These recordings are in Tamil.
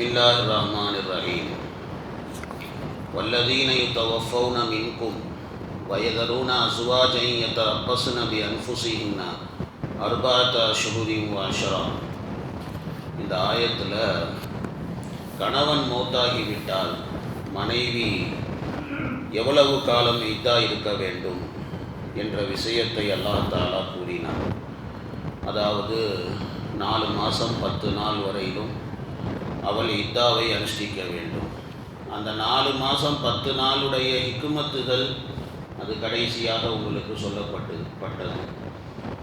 الله الرحمن الرحيم والذين يتوفون منكم ويذرون أزواجا يتربصن بأنفسهن أربعة أشهر وعشرا இந்த ஆயத்தில் கணவன் மௌத்தாகிவிட்டால் மனைவி எவ்வளவு காலம் இதா இருக்க வேண்டும் என்ற விஷயத்தை அல்லாஹ் தாலா கூறினார் அதாவது நாலு மாதம் பத்து நாள் வரையிலும் அவள் இத்தாவை அனுஷ்டிக்க வேண்டும். அந்த நாலு மாதம் பத்து நாளுடைய இக்குமத்துகள் அது கடைசியாக உங்களுக்கு சொல்லப்பட்டு பட்டது.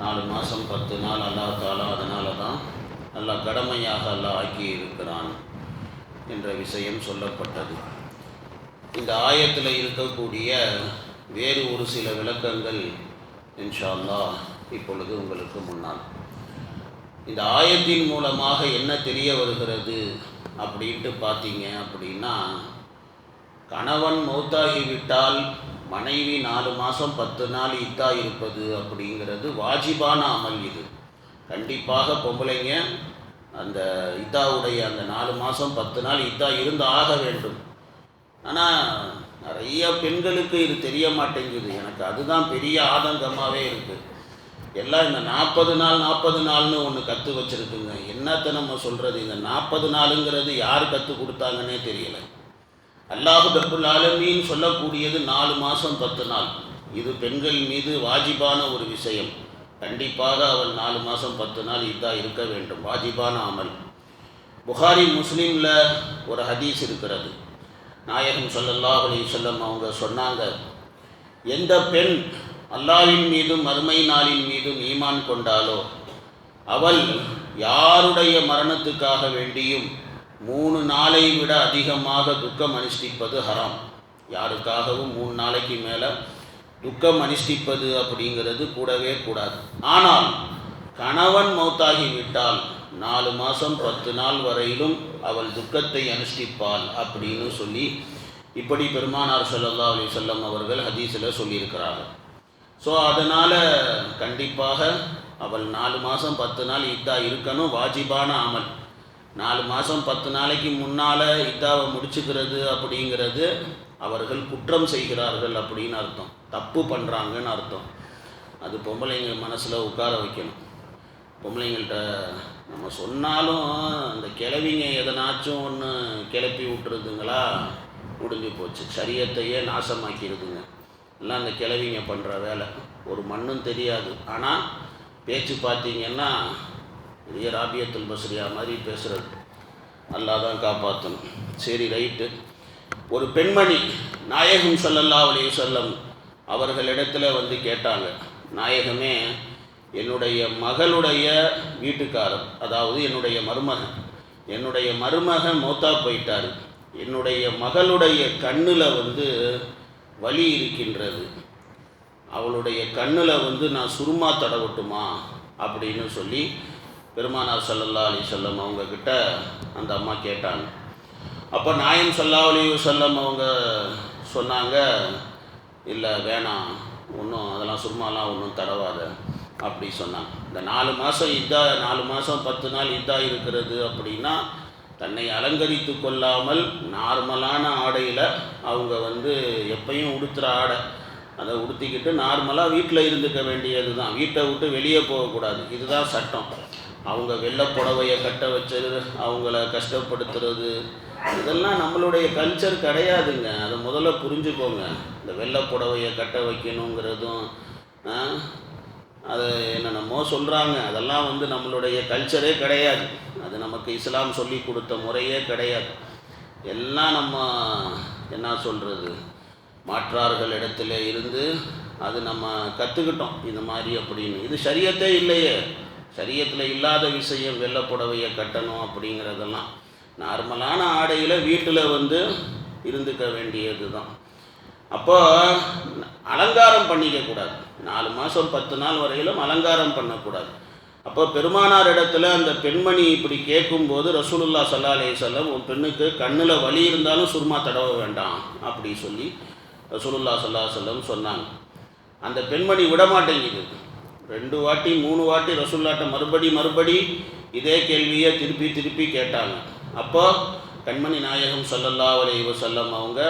நாலு மாதம் பத்து நாள் அல்லா தாலா அதனால தான் நல்லா கடமையாக அல்லாஹ் ஆக்கி இருக்கிறான் என்ற விஷயம் சொல்லப்பட்டது. இந்த ஆயத்தில் இருக்கக்கூடிய வேறு ஒரு சில விளக்கங்கள் இன்ஷா இப்பொழுது உங்களுக்கு முன்னால். இந்த ஆயத்தின் மூலமாக என்ன தெரிய வருகிறது அப்படின்ட்டு பார்த்தீங்க அப்படின்னா கணவன் மௌத்தாகிவிட்டால் மனைவி நாலு மாதம் பத்து நாள் இத்தா இருப்பது அப்படிங்கிறது வாஜிபான அமல் இது. கண்டிப்பாக பொம்பளைங்க அந்த இத்தாவுடைய அந்த நாலு மாதம் பத்து நாள் இத்தா இருந்து ஆக வேண்டும். ஆனால் நிறைய பெண்களுக்கு இது தெரிய மாட்டேங்குது. எனக்கு அதுதான் பெரிய ஆதங்கமாகவே இருக்குது எல்லாம் இந்த நாற்பது நாள் நாற்பது நாள்னு ஒன்று கற்று வச்சுருக்குங்க. என்னத்தை நம்ம சொல்கிறது இந்த நாற்பது நாளுங்கிறது யார் கற்றுக் கொடுத்தாங்கன்னே தெரியல. அல்லாஹு ரப்புல் ஆலமின்னு சொல்லக்கூடியது நாலு மாதம் பத்து நாள். இது பெண்கள் மீது வாஜிபான ஒரு விஷயம். கண்டிப்பாக அவள் நாலு மாதம் பத்து நாள் இதாக இருக்க வேண்டும். வாஜிபான அமல். புகாரி முஸ்லீமில் ஒரு ஹதீஸ் இருக்கிறது. நாயகம் சொல்லல்லா அலி சொல்லம் அவங்க சொன்னாங்க எந்த பெண் அல்லாவின் மீதும் மறுமை நாளின் மீதும் ஈமான் கொண்டாலோ? அவள் யாருடைய மரணத்துக்காக வேண்டியும் மூணு நாளை விட அதிகமாக துக்கம் அனுஷ்டிப்பது ஹராம். யாருக்காகவும் மூணு நாளைக்கு மேலே துக்கம் அனுஷ்டிப்பது அப்படிங்கிறது கூடவே கூடாது. ஆனால் கணவன் மௌத்தாகி விட்டால் நாலு மாதம் பத்து நாள் வரையிலும் அவள் துக்கத்தை அனுஷ்டிப்பாள் அப்படின்னு சொல்லி இப்படி பெருமானார் சல்லா அலி வஸல்லம் அவர்கள் ஹதீஸில் சொல்லியிருக்கிறார்கள். ஸோ அதனால் கண்டிப்பாக அவள் நாலு மாதம் பத்து நாள் இத்தா இருக்கணும் வாஜிபான அமல். நாலு மாதம் பத்து நாளைக்கு முன்னால் இத்தாவை முடிச்சுக்கிறது அப்படிங்கிறது அவர்கள் குற்றம் செய்கிறார்கள் அப்படின்னு அர்த்தம். தப்பு பண்ணுறாங்கன்னு அர்த்தம். அது பொம்பளைங்க மனசில் உட்கார வைக்கணும். பொம்பளைங்கள்ட்ட நம்ம சொன்னாலும் அந்த கிளவிங்க எதனாச்சும் ஒன்று கிளப்பி விட்டுருதுங்களா முடிஞ்சு போச்சு. சரியத்தையே நாசமாக்கிடுதுங்க எல்லாம் அந்த கிளவிங்க பண்ணுற வேலை. ஒரு மண்ணும் தெரியாது. ஆனால் பேச்சு பார்த்தீங்கன்னா பெரிய ராபியத்துல் பஸ்ரியா மாதிரி பேசுகிறது நல்லா தான் காப்பாற்றணும் சரி ரைட்டு. ஒரு பெண்மணி நாயகம் ஸல்லல்லாஹு அவளையும் சொல்லம் அவர்களிடத்தில் வந்து கேட்டாங்க. நாயகமே என்னுடைய மகளுடைய வீட்டுக்காரர் அதாவது என்னுடைய மருமகன். என்னுடைய மருமகன் மௌத்தா போயிட்டார். என்னுடைய மகளுடைய கண்ணில் வந்து வலி இருக்கின்றது. அவளுடைய கண்ணில் வந்து நான் சுருமா தடவட்டுமா? அப்படின்னு சொல்லி பெருமானார் சல்லல்லா அலி சொல்லம் அவங்கக்கிட்ட அந்த அம்மா கேட்டாங்க. அப்போ நாயம் சல்லா அலி சொல்லம் அவங்க சொன்னாங்க இல்லை வேணாம். ஒன்றும் அதெல்லாம் சுருமாலாம் ஒன்றும் தடவாத. அப்படி சொன்னாங்க. இந்த நாலு மாதம் இதாக நாலு மாதம் பத்து நாள் இதாக இருக்கிறது அப்படின்னா தன்னை அலங்கரித்து கொள்ளாமல் நார்மலான ஆடையில் அவங்க வந்து எப்பயும் உடுத்துகிற ஆடை. அதை உடுத்திக்கிட்டு நார்மலாக வீட்டில் இருந்துக்க வேண்டியது தான் வீட்டை விட்டு வெளியே போகக்கூடாது இதுதான் சட்டம். அவங்க வெள்ளை புடவையை கட்ட வச்சது அவங்கள கஷ்டப்படுத்துறது இதெல்லாம் நம்மளுடைய கல்ச்சர் கிடையாதுங்க. அதை முதல்ல புரிஞ்சுக்கோங்க. இந்த வெள்ளை புடவையை கட்ட வைக்கணுங்கிறதும் அது என்னென்னமோ சொல்கிறாங்க அதெல்லாம் வந்து நம்மளுடைய கல்ச்சரே கிடையாது. அது நமக்கு இஸ்லாம் சொல்லி கொடுத்த முறையே கிடையாது. எல்லாம் நம்ம என்ன சொல்கிறது மாற்றார்கள் இடத்துல இருந்து அது நம்ம கற்றுக்கிட்டோம் இந்த மாதிரி அப்படின்னு. இது சரியத்தே இல்லையே. சரியத்தில் இல்லாத விஷயம் வெள்ளை புடவையை கட்டணும் அப்படிங்கிறதெல்லாம். நார்மலான ஆடையில் வீட்டில் வந்து இருந்துக்க வேண்டியது தான் அப்போ அலங்காரம் பண்ணிக்கக்கூடாது நாலு மாதம் பத்து நாள் வரையிலும் அலங்காரம் பண்ணக்கூடாது. அப்போ பெருமானார் இடத்துல அந்த பெண்மணி இப்படி கேட்கும்போது ரசூலுல்லா சல்லா அலே சொல்லம் உன் பெண்ணுக்கு கண்ணில் வலி இருந்தாலும் சுருமா தடவ வேண்டாம் அப்படி சொல்லி ரசூலுல்லா சல்லா சொல்லம் சொன்னாங்க. அந்த பெண்மணி விட மாட்டேங்குது ரெண்டு வாட்டி மூணு வாட்டி ரசூல்லாட்ட மறுபடி மறுபடி இதே கேள்வியை திருப்பி திருப்பி கேட்டாங்க. அப்போ கண்மணி நாயகம் ஸல்லல்லாஹு அலைஹி வசல்லம் அவங்க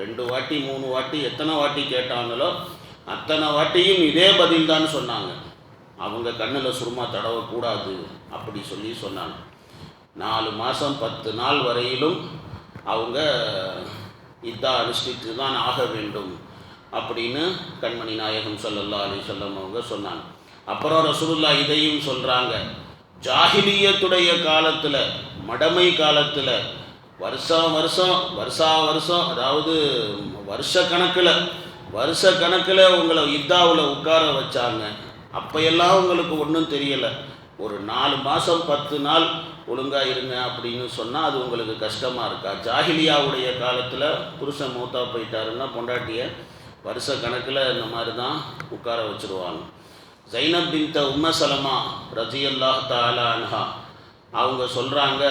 ரெண்டு வாட்டி மூணு வாட்டி எத்தனை வாட்டி கேட்டாங்களோ அத்தனை வாட்டியும் இதே பதில் தான் சொன்னாங்க. அவங்க கண்ணில் சுருமா தடவக்கூடாது அப்படி சொல்லி சொன்னாங்க. நாலு மாதம் பத்து நாள் வரையிலும் அவங்க இதா அனுஷ்டித்து தான் ஆக வேண்டும் அப்படின்னு கண்மணி நாயகம் சொல்லல்லா அலி சொல்லம் அவங்க சொன்னாங்க. அப்புறம் ரசூல்லா இதையும் சொல்கிறாங்க ஜாகிலியத்துடைய காலத்தில் மடமை காலத்தில் வருஷம் வருஷம் வருஷா வருஷம் அதாவது வருஷ கணக்கில் வருஷ கணக்கில் உங்களை இத்தாவில் உட்கார வச்சாங்க. அப்பையெல்லாம் உங்களுக்கு ஒன்றும் தெரியலை. ஒரு நாலு மாதம் பத்து நாள் ஒழுங்காக இருங்க அப்படின்னு சொன்னால் அது உங்களுக்கு கஷ்டமாக இருக்கா? ஜாகிலியாவுடைய காலத்தில் புருஷன் மூத்தா போயிட்டாருன்னா பொண்டாட்டியை வருஷ கணக்கில் இந்த மாதிரி தான் உட்கார வச்சுருவாங்க. ஜைனப் பின்த உம்ம சலமா ரஜியல்லாஹ் தாலா அன்ஹா. அவங்க சொல்கிறாங்க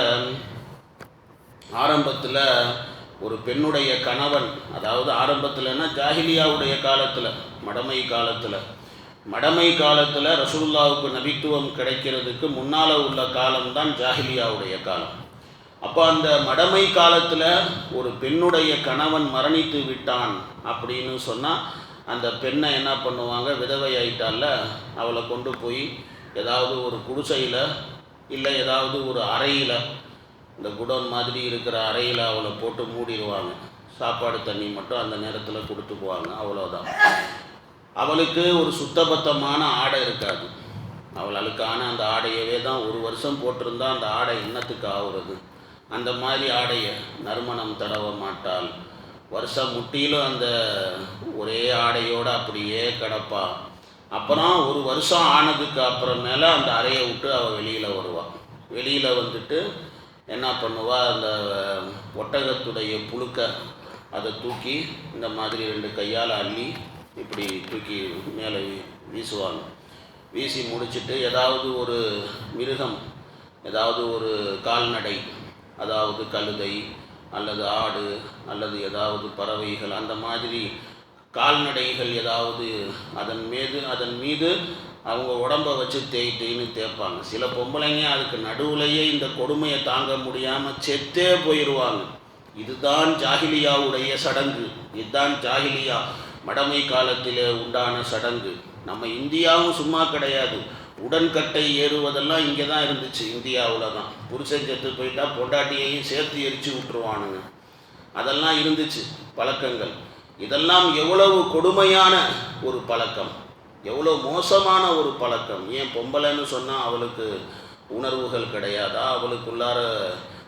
ஆரம்பத்தில் ஒரு பெண்ணுடைய கணவன் அதாவது ஆரம்பத்தில்னா ஜாகிலியாவுடைய காலத்தில் மடமை காலத்தில் மடமை காலத்தில் ரசூல்லாவுக்கு நபித்துவம் கிடைக்கிறதுக்கு முன்னால் உள்ள காலம்தான் ஜாஹிலியாவுடைய காலம். அப்போ அந்த மடமை காலத்தில் ஒரு பெண்ணுடைய கணவன் மரணித்து விட்டான் அப்படின்னு சொன்னால் அந்த பெண்ணை என்ன பண்ணுவாங்க? விதவை ஆயிட்டால அவளை கொண்டு போய் ஏதாவது ஒரு குடிசையில் இல்லை ஏதாவது ஒரு அறையில் இந்த குடோன் மாதிரி இருக்கிற அறையில் அவளை போட்டு மூடிடுவாங்க. சாப்பாடு தண்ணி மட்டும் அந்த நேரத்தில் கொடுத்துக்குவாங்க. அவ்வளோதான் அவளுக்கு ஒரு சுத்தபத்தமான ஆடை இருக்காது. அவள் அழுக்கான அந்த ஆடையவே தான் ஒரு வருஷம் போட்டிருந்தா அந்த ஆடை இன்னத்துக்கு ஆகுறது அந்த மாதிரி ஆடையை நறுமணம் தடவ மாட்டாள். வருஷம் முட்டியிலும் அந்த ஒரே ஆடையோடு அப்படியே கிடப்பா. அப்புறம் ஒரு வருஷம் ஆனதுக்கு அப்புறமேல அந்த அறையை விட்டு அவள் வெளியில் வருவாள் வெளியில் வந்துட்டு என்ன பண்ணுவாள் அந்த ஒட்டகத்துடைய புழுக்க அதை தூக்கி இந்த மாதிரி ரெண்டு கையால் அள்ளி இப்படி தூக்கி மேலே வீசுவாங்க. வீசி முடிச்சுட்டு ஏதாவது ஒரு மிருகம் ஏதாவது ஒரு கால்நடை அதாவது கழுதை அல்லது ஆடு அல்லது ஏதாவது பறவைகள் அந்த மாதிரி கால்நடைகள் ஏதாவது அதன் மீது அதன் மீது அவங்க உடம்பை வச்சு தேய் தேய்னு தேய்ப்பாங்க. சில பொம்பளைங்க அதுக்கு நடுவுலையே இந்த கொடுமையை தாங்க முடியாமல் செத்தே போயிடுவாங்க இதுதான் ஜாகிலியாவுடைய சடங்கு. இதுதான் ஜாகிலியா. மடமை காலத்தில் உண்டான சடங்கு. நம்ம இந்தியாவும் சும்மா கிடையாது. உடன்கட்டை ஏறுவதெல்லாம் இங்கே தான் இருந்துச்சு இந்தியாவில் தான் புருஷன் செத்து போயிட்டா பொண்டாட்டியையும் சேர்த்து எரிச்சு விட்டுருவானுங்க. அதெல்லாம் இருந்துச்சு பழக்கங்கள். இதெல்லாம் எவ்வளவு கொடுமையான ஒரு பழக்கம். எவ்வளோ மோசமான ஒரு பழக்கம். ஏன் பொம்பளைன்னு சொன்னால் அவளுக்கு உணர்வுகள் கிடையாதா? அவளுக்குள்ளார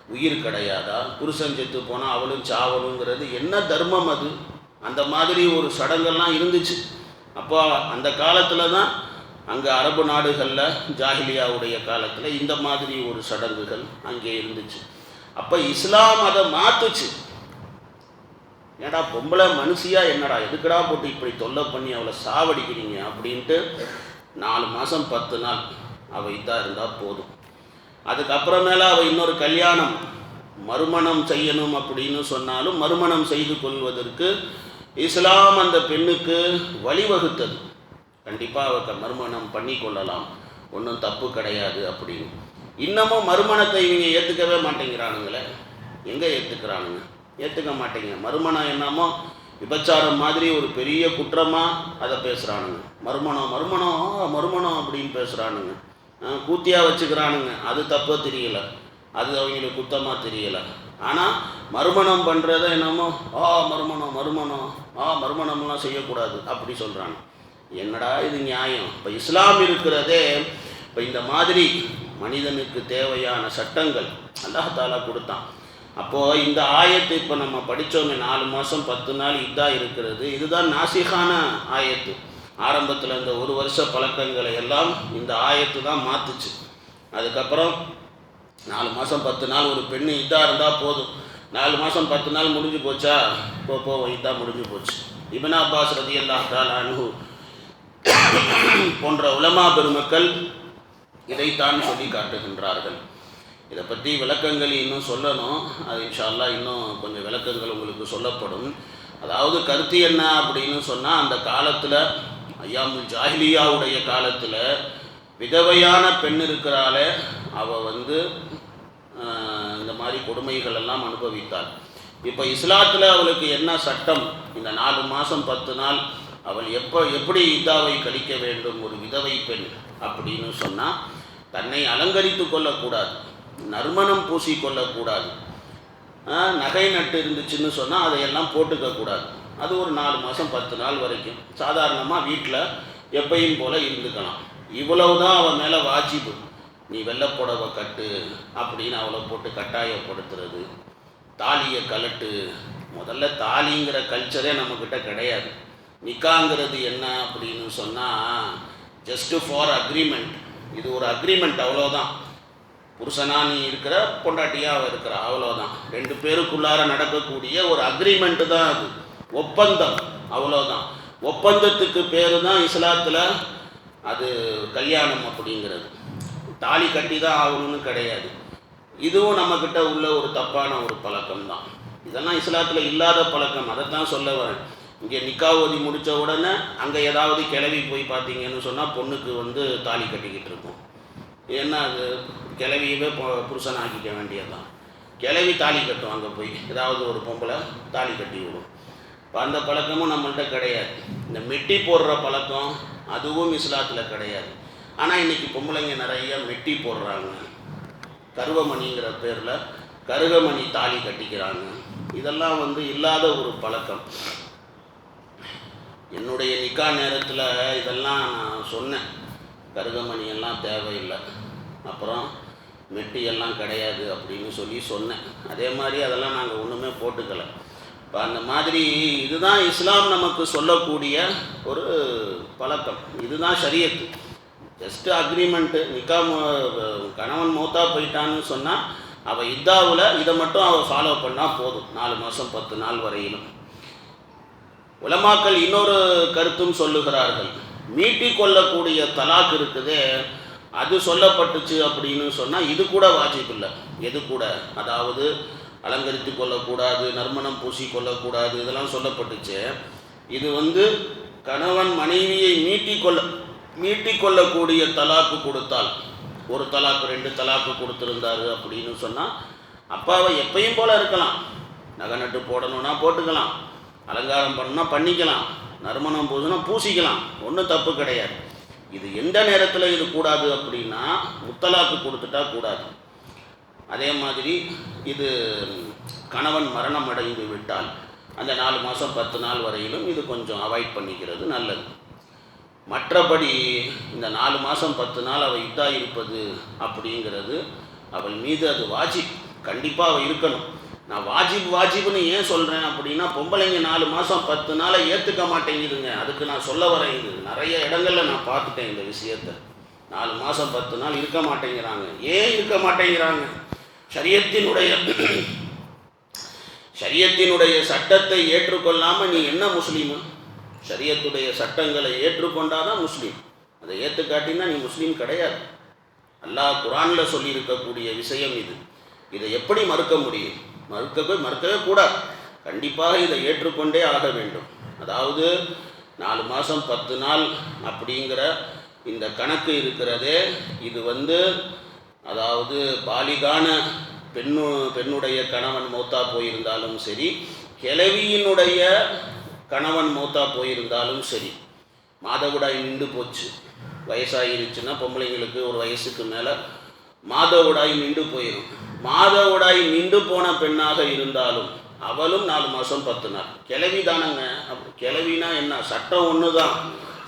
உயிர் கிடையாதா? புருஷன் செத்து போனால் அவளும் சாவணுங்கிறது என்ன தர்மம் அது? அந்த மாதிரி ஒரு சடங்கெல்லாம் இருந்துச்சு. அப்போ அந்த காலத்தில் தான் அங்கே அரபு நாடுகளில் ஜாஹிலியாவுடைய காலத்தில் இந்த மாதிரி ஒரு சடங்குகள் அங்கே இருந்துச்சு. அப்போ இஸ்லாம் அதை மாற்றுச்சு ஏடா பொம்பளை மனுஷியா என்னடா எதுக்குடா போட்டு இப்படி தொல்லை பண்ணி அவளை சாவடிக்கிறீங்க அப்படின்ட்டு நாலு மாதம் பத்து நாள் அவள் இதாக இருந்தால் போதும். அதுக்கப்புறமேல அவள் இன்னொரு கல்யாணம் மறுமணம் செய்யணும் அப்படின்னு சொன்னாலும் மறுமணம் செய்து கொள்வதற்கு இஸ்லாம் அந்த பெண்ணுக்கு வழிவகுத்தது. கண்டிப்பாக அவள் மறுமணம் பண்ணி கொள்ளலாம் ஒன்றும் தப்பு கிடையாது அப்படின்னு. இன்னமும் மறுமணத்தை இவங்க ஏற்றுக்கவே மாட்டேங்கிறானுங்களே. எங்கே ஏற்றுக்கிறானுங்க ஏற்றுக்க மாட்டேங்க. மறுமணம் என்னமோ விபச்சாரம் மாதிரி ஒரு பெரிய குற்றமாக அதை பேசுகிறானுங்க மறுமணம் மறுமணம் மறுமணம் அப்படின்னு பேசுகிறானுங்க கூத்தியாக வச்சுக்கிறானுங்க. அது தப்பாக தெரியலை. அது அவங்களுக்கு குத்தமாக தெரியலை. ஆனால் மறுமணம் பண்ணுறத என்னமோ ஆ மறுமணம் மறுமணம் ஆ மறுமணம்லாம் செய்யக்கூடாது அப்படி சொல்கிறாங்க என்னடா இது நியாயம்? இப்போ இஸ்லாம் இருக்கிறதே இப்போ இந்த மாதிரி மனிதனுக்கு தேவையான சட்டங்கள் அல்லாஹாலா கொடுத்தான். அப்போது இந்த ஆயத்தை இப்போ நம்ம படித்தோமே நாலு மாதம் பத்து நாள் இதாக இருக்கிறது. இதுதான் நாசிகான ஆயத்து. ஆரம்பத்தில் இந்த ஒரு வருஷ பழக்கங்களை எல்லாம் இந்த ஆயத்து தான் மாற்றுச்சு அதுக்கப்புறம் நாலு மாதம் பத்து நாள் ஒரு பெண்ணு இதாக இருந்தால் போதும். நாலு மாதம் பத்து நாள் முடிஞ்சு போச்சா? போ போவோம் இதாக முடிஞ்சு போச்சு. இபன் அப்பாஸ் ரதி அல்லாஹால் அனுகு போன்ற உலமா பெருமக்கள் இதைத்தான் சொல்லி காட்டுகின்றார்கள். இதை பற்றி விளக்கங்கள் இன்னும் சொல்லணும். அது இன்ஷா இன்னும் கொஞ்சம் விளக்கங்கள் உங்களுக்கு சொல்லப்படும். அதாவது கருத்து என்ன அப்படின்னு சொன்னால் அந்த காலத்தில் ஐயாமுல் ஜாஹிலியாவுடைய காலத்தில் விதவையான பெண் இருக்கிறாளே அவள் வந்து இந்த மாதிரி கொடுமைகள் எல்லாம் அனுபவித்தாள் இப்போ இஸ்லாத்தில் அவளுக்கு என்ன சட்டம்? இந்த நாலு மாதம் பத்து நாள் அவள் எப்போ எப்படி இதாவை கழிக்க வேண்டும்? ஒரு விதவை பெண் அப்படின்னு சொன்னால் தன்னை அலங்கரித்து கொள்ளக்கூடாது. நறுமணம் பூசிக்கொள்ளக்கூடாது நகை நட்டு இருந்துச்சுன்னு சொன்னால் அதையெல்லாம் போட்டுக்கக்கூடாது அது ஒரு நாலு மாதம் பத்து நாள் வரைக்கும். சாதாரணமாக வீட்டில் எப்பையும் போல் இருந்துக்கலாம். இவ்வளவு தான் அவன் மேலே வாஜிபு. நீ வெள்ளப்புடவை கட்டு அப்படின்னு அவளை போட்டு கட்டாயப்படுத்துறது. தாலியை கலட்டு முதல்ல தாலிங்கிற கல்ச்சரே நம்மக்கிட்ட கிடையாது. நிக்காங்கிறது என்ன அப்படின்னு சொன்னால் ஜஸ்ட்டு ஃபார் அக்ரிமெண்ட் இது ஒரு அக்ரிமெண்ட் அவ்வளோதான் புருஷனா நீ இருக்கிற பொண்டாட்டியாக அவள் இருக்கிற அவ்வளோதான் ரெண்டு பேருக்குள்ளார நடக்கக்கூடிய ஒரு அக்ரிமெண்ட்டு தான் அது. ஒப்பந்தம் அவ்வளோதான் ஒப்பந்தத்துக்கு பேர் தான் இஸ்லாத்தில் அது கல்யாணம் அப்படிங்கிறது. தாலி கட்டி தான் ஆகணும்னு கிடையாது. இதுவும் நம்மக்கிட்ட உள்ள ஒரு தப்பான ஒரு பழக்கம் தான் இதெல்லாம் இஸ்லாத்தில் இல்லாத பழக்கம் அதை தான் சொல்ல வரேன். இங்கே நிக்காவதி முடித்த உடனே அங்கே ஏதாவது கிளவி போய் பார்த்தீங்கன்னு சொன்னால் பொண்ணுக்கு வந்து தாலி கட்டிக்கிட்டு இருக்கும். ஏன்னா அது கிளவியவே புருஷன் ஆக்கிக்க வேண்டியதுதான். கிளவி தாலி கட்டும் அங்கே போய். ஏதாவது ஒரு பொம்பளை தாலி கட்டி விடும். இப்போ அந்த பழக்கமும் நம்மள்கிட்ட கிடையாது. இந்த மெட்டி போடுற பழக்கம் அதுவும் இஸ்லாத்தில் கிடையாது. ஆனால் இன்னைக்கு பொம்பளைங்க நிறைய மெட்டி போடுறாங்க. கருவமணிங்கிற பேரில் கருகமணி தாலி கட்டிக்கிறாங்க. இதெல்லாம் வந்து இல்லாத ஒரு பழக்கம். என்னுடைய நிக்கா நேரத்தில் இதெல்லாம் நான் சொன்னேன். கருகமணி எல்லாம் தேவையில்லை. அப்புறம் மெட்டி எல்லாம் கிடையாது அப்படின்னு சொல்லி சொன்னேன். அதே மாதிரி அதெல்லாம் நாங்கள் ஒன்றுமே போட்டுக்கல. இப்போ அந்த மாதிரி இதுதான் இஸ்லாம் நமக்கு சொல்லக்கூடிய ஒரு பழக்கம். இதுதான் சரியத்து ஜஸ்ட் அக்ரிமெண்ட்டு நிக்கா கணவன் மூத்தா போயிட்டான்னு சொன்னால் அவள் இதாவில் இதை மட்டும் அவள் ஃபாலோ பண்ணால் போதும். நாலு மாதம் பத்து நாள் வரையிலும். உலமாக்கள் இன்னொரு கருத்தும் சொல்லுகிறார்கள். மீட்டி கொள்ளக்கூடிய தலாக் இருக்குதே. அது சொல்லப்பட்டுச்சு அப்படின்னு சொன்னால் இது கூட வாஜிப் இல்லை. எது கூட? அதாவது அலங்கரித்து கொள்ளக்கூடாது நறுமணம் பூசி கொள்ளக்கூடாது இதெல்லாம் சொல்லப்பட்டுச்சு. இது வந்து கணவன் மனைவியை மீட்டி கொள்ள மீட்டிக்கொள்ளக்கூடிய தலாக்கு கொடுத்தால் ஒரு தலாக்கு ரெண்டு தலாக்கு கொடுத்துருந்தாரு அப்படின்னு சொன்னால் அப்பாவை எப்பயும் போல் இருக்கலாம். நகை நட்டு போடணும்னா போட்டுக்கலாம். அலங்காரம் பண்ணணும்னா பண்ணிக்கலாம். நறுமணம் போதுன்னா பூசிக்கலாம். ஒன்றும் தப்பு கிடையாது. இது எந்த நேரத்தில் இது கூடாது அப்படின்னா முத்தலாக்கு கொடுத்துட்டா கூடாது. அதே மாதிரி இது கணவன் மரணம் அடைந்து விட்டால் அந்த நாலு மாதம் பத்து நாள் வரையிலும் இது கொஞ்சம் அவாய்ட் பண்ணிக்கிறது நல்லது. மற்றபடி இந்த நாலு மாதம் பத்து நாள் அவள் இதாக இருப்பது அப்படிங்கிறது அவள் மீது அது வாஜிப். கண்டிப்பாக அவள் இருக்கணும். நான் வாஜிப் வாஜிப்னு ஏன் சொல்கிறேன் அப்படின்னா பொம்பளைங்க நாலு மாதம் பத்து நாளை ஏற்றுக்க மாட்டேங்குதுங்க. அதுக்கு நான் சொல்ல வரேன் இது. நிறைய இடங்களில் நான் பார்த்துட்டேன் இந்த விஷயத்தை. நாலு மாதம் பத்து நாள் இருக்க மாட்டேங்கிறாங்க. ஏன் இருக்க மாட்டேங்கிறாங்க? சரியத்தினுடைய சரியத்தினுடைய சட்டத்தை ஏற்றுக்கொள்ளாமல் நீ என்ன முஸ்லீமு? சரியத்துடைய சட்டங்களை ஏற்றுக்கொண்டாதான் முஸ்லீம். அதை ஏற்றுக்காட்டினா நீ முஸ்லீம் கிடையாது. அல்லாஹ் குரானில் சொல்லியிருக்கக்கூடிய விஷயம் இது. இதை எப்படி மறுக்க முடியும்? மறுக்கவே மறுக்கவே கூடாது. கண்டிப்பாக இதை ஏற்றுக்கொண்டே ஆக வேண்டும். அதாவது நாலு மாதம் பத்து நாள் அப்படிங்கிற இந்த கணக்கு இருக்கிறதே இது வந்து அதாவது பாலிகான பெண்ணு பெண்ணுடைய கணவன் மௌத்தா போயிருந்தாலும் சரி கிழவியினுடைய கணவன் மூத்தா போயிருந்தாலும் சரி. மாதவிடாய் நின்று போச்சு. வயசாகிருச்சுன்னா பொம்பளைங்களுக்கு ஒரு வயசுக்கு மேலே மாதவிடாய் நின்று போயிடும் மாதவிடாய் நின்று போன பெண்ணாக இருந்தாலும் அவளும் நாலு மாதம் பத்து நாள். கிளவி தானங்க. கிளவினா என்ன? சட்டம் ஒன்று தான்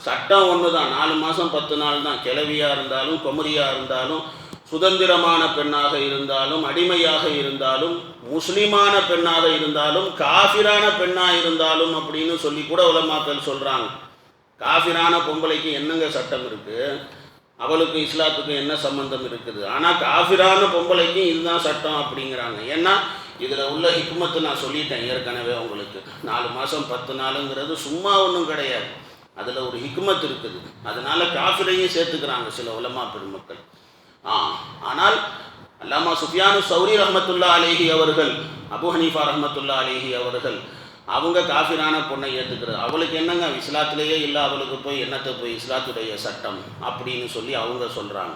சட்டம் ஒன்று தான் நாலு மாதம் பத்து நாள் தான் கிளவியாக இருந்தாலும் குமரியாக இருந்தாலும் சுதந்திரமான பெண்ணாக இருந்தாலும் அடிமையாக இருந்தாலும் முஸ்லிமான பெண்ணாக இருந்தாலும் காஃபிரான பெண்ணாக இருந்தாலும் அப்படின்னு சொல்லி கூட உலமாக்கள் சொல்கிறாங்க காஃபிரான பொம்பளைக்கு என்னங்க சட்டம் இருக்குது அவளுக்கு இஸ்லாத்துக்கு என்ன சம்பந்தம் இருக்குது? ஆனால் காஃபிரான பொம்பளைக்கும் இதுதான் சட்டம் அப்படிங்கிறாங்க. ஏன்னா இதில் உள்ள ஹிக்மத்து நான் சொல்லிட்டேன் ஏற்கனவே உங்களுக்கு. நாலு மாதம் பத்து நாளுங்கிறது சும்மா ஒன்றும் கிடையாது. அதில் ஒரு ஹிக்மத் இருக்குது. அதனால காஃபிரையும் சேர்த்துக்கிறாங்க சில உலமா பெருமக்கள். ஆனால் அல்லாமா சுஃபியானு சௌரி ரஹமத்துல்லா அலேஹி அவர்கள் அபு ஹனீஃபா ரஹமத்துல்லா அலேஹி அவர்கள் அவங்க காஃபிரான பொண்ணை ஏற்றுக்கிறது அவளுக்கு என்னங்க? இஸ்லாத்திலேயே இல்லை அவளுக்கு போய் என்னத்தை போய் இஸ்லாத்துடைய சட்டம் அப்படின்னு சொல்லி அவங்க சொல்கிறாங்க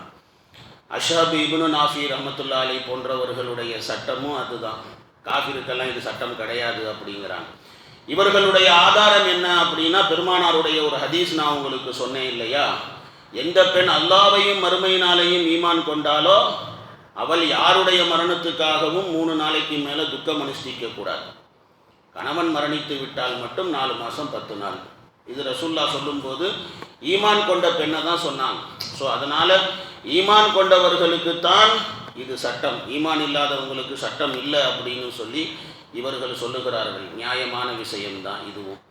அஷாப் இபுனு நாஃபி ரஹமத்துல்லா அலி போன்றவர்களுடைய சட்டமும் அதுதான். காஃபிருக்கெல்லாம் இது சட்டம் கிடையாது அப்படிங்கிறாங்க. இவர்களுடைய ஆதாரம் என்ன அப்படின்னா பெருமானாருடைய ஒரு ஹதீஸ் நான் உங்களுக்கு சொன்னேன் இல்லையா? எந்த பெண் அல்லாவையும் மறுமையினாலையும் ஈமான் கொண்டாலோ அவள் யாருடைய மரணத்துக்காகவும் மூணு நாளைக்கு மேலே துக்கம் அனுஷ்டிக்க கூடாது. கணவன் மரணித்து விட்டால் மட்டும் நாலு மாதம் பத்து நாள். இது ரசுல்லா சொல்லும்போது ஈமான் கொண்ட பெண்ணை தான் சொன்னாங்க. ஸோ அதனால் ஈமான் கொண்டவர்களுக்கு தான் இது சட்டம். ஈமான் இல்லாதவங்களுக்கு சட்டம் இல்லை அப்படின்னு சொல்லி இவர்கள் சொல்லுகிறார்கள். நியாயமான விஷயம்தான் இதுவும்.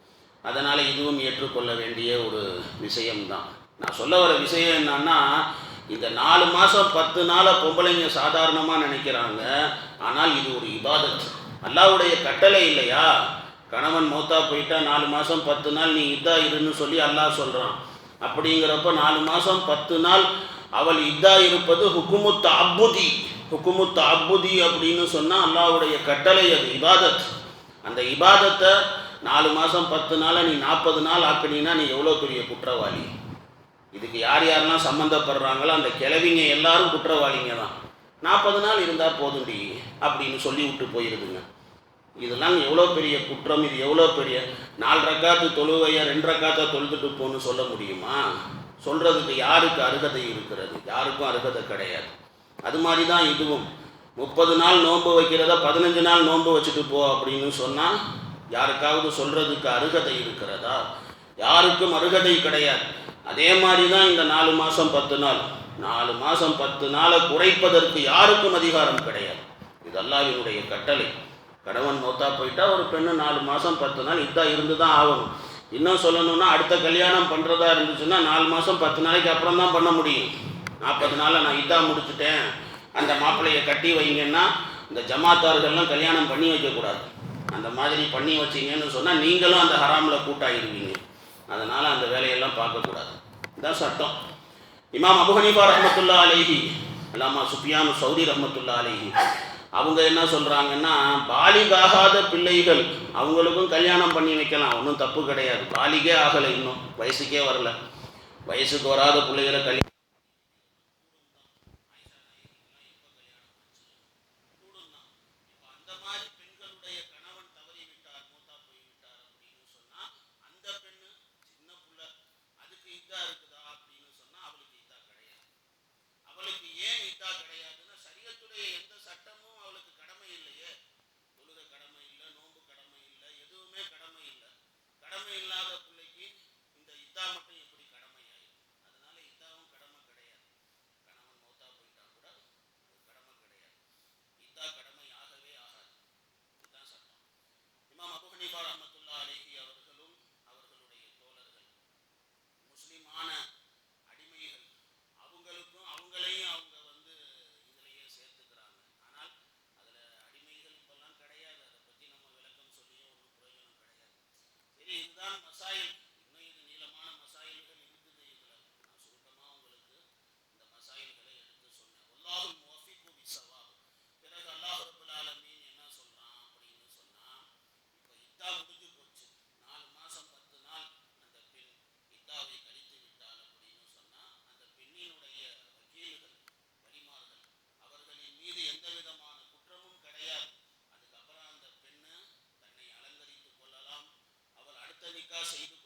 அதனால் இதுவும் ஏற்றுக்கொள்ள வேண்டிய ஒரு விஷயம்தான். நான் சொல்ல வர விஷயம் என்னன்னா இந்த நாலு மாதம் பத்து நாளை பொம்பளைங்க சாதாரணமாக நினைக்கிறாங்க. ஆனால் இது ஒரு இபாதத். அல்லாவுடைய கட்டளை இல்லையா? கணவன் மௌத்தா போயிட்டா நாலு மாதம் பத்து நாள் நீ இதா இருன்னு சொல்லி அல்லாஹ் சொல்கிறான் அப்படிங்கிறப்ப நாலு மாதம் பத்து நாள் அவள் இதா இருப்பது ஹுக்குமுத் அப்புதி ஹுக்குமுத் அப்புதி அப்படின்னு சொன்னால் அல்லாவுடைய கட்டளை அது இபாதத். அந்த இபாதத்தை நாலு மாதம் பத்து நாளை நீ நாற்பது நாள் ஆக்கினீங்கன்னா நீ எவ்வளோ பெரிய குற்றவாளி? இதுக்கு யார் யாரெல்லாம் சம்மந்தப்படுறாங்களோ அந்த கிழவிங்க எல்லாரும் குற்றவாளிங்க தான். நாற்பது நாள் இருந்தால் போதுண்டி அப்படின்னு சொல்லி விட்டு போயிருதுங்க. இதெல்லாம் எவ்வளோ பெரிய குற்றம் இது எவ்வளோ பெரிய நாலு ரக்காத்து தொழுவையா ரெண்டு ரக்காத்தா தொழுதுட்டு போன்னு சொல்ல முடியுமா? சொல்கிறதுக்கு யாருக்கு அருகதை இருக்கிறது? யாருக்கும் அருகதை கிடையாது. அது மாதிரி தான் இதுவும். முப்பது நாள் நோன்பு வைக்கிறத பதினஞ்சு நாள் நோன்பு வச்சுட்டு போ அப்படின்னு சொன்னால் யாருக்காவது சொல்கிறதுக்கு அருகதை இருக்கிறதா? யாருக்கும் அருகதை கிடையாது. அதே மாதிரி தான் இந்த நாலு மாதம் பத்து நாள். நாலு மாதம் பத்து நாளை குறைப்பதற்கு யாருக்கும் அதிகாரம் கிடையாது. இது அல்லாவினுடைய கட்டளை. கணவன் மௌத்தா போயிட்டா ஒரு பெண்ணு நாலு மாதம் பத்து நாள் இதாக இருந்து தான் ஆகணும். இன்னும் சொல்லணும்னா அடுத்த கல்யாணம் பண்ணுறதா இருந்துச்சுன்னா நாலு மாதம் பத்து நாளைக்கு அப்புறம் தான் பண்ண முடியும். நாற்பது நாளில் நான் இதாக முடிச்சுட்டேன். அந்த மாப்பிள்ளையை கட்டி வைங்கன்னா இந்த ஜமாத்தார்கள்லாம் கல்யாணம் பண்ணி வைக்கக்கூடாது. அந்த மாதிரி பண்ணி வச்சீங்கன்னு சொன்னால் நீங்களும் அந்த ஹராமில் கூட்டாயிருவீங்க. அதனால் அந்த வேலையெல்லாம் பார்க்கக்கூடாது. இதான் சட்டம். இமாம் அபு ரஹமத்துல்லா அலேஹி அல்லாமா சுஃபியான் சௌரி ரஹமத்துல்லா அலேஹி அவங்க என்ன சொல்கிறாங்கன்னா பாலிகாகாத பிள்ளைகள் அவங்களுக்கும் கல்யாணம் பண்ணி வைக்கலாம். ஒன்றும் தப்பு கிடையாது. பாலிகே ஆகலை இன்னும். வயசுக்கே வரல. வயசுக்கு வராத பிள்ளைகளை கல்யாணம் செய்து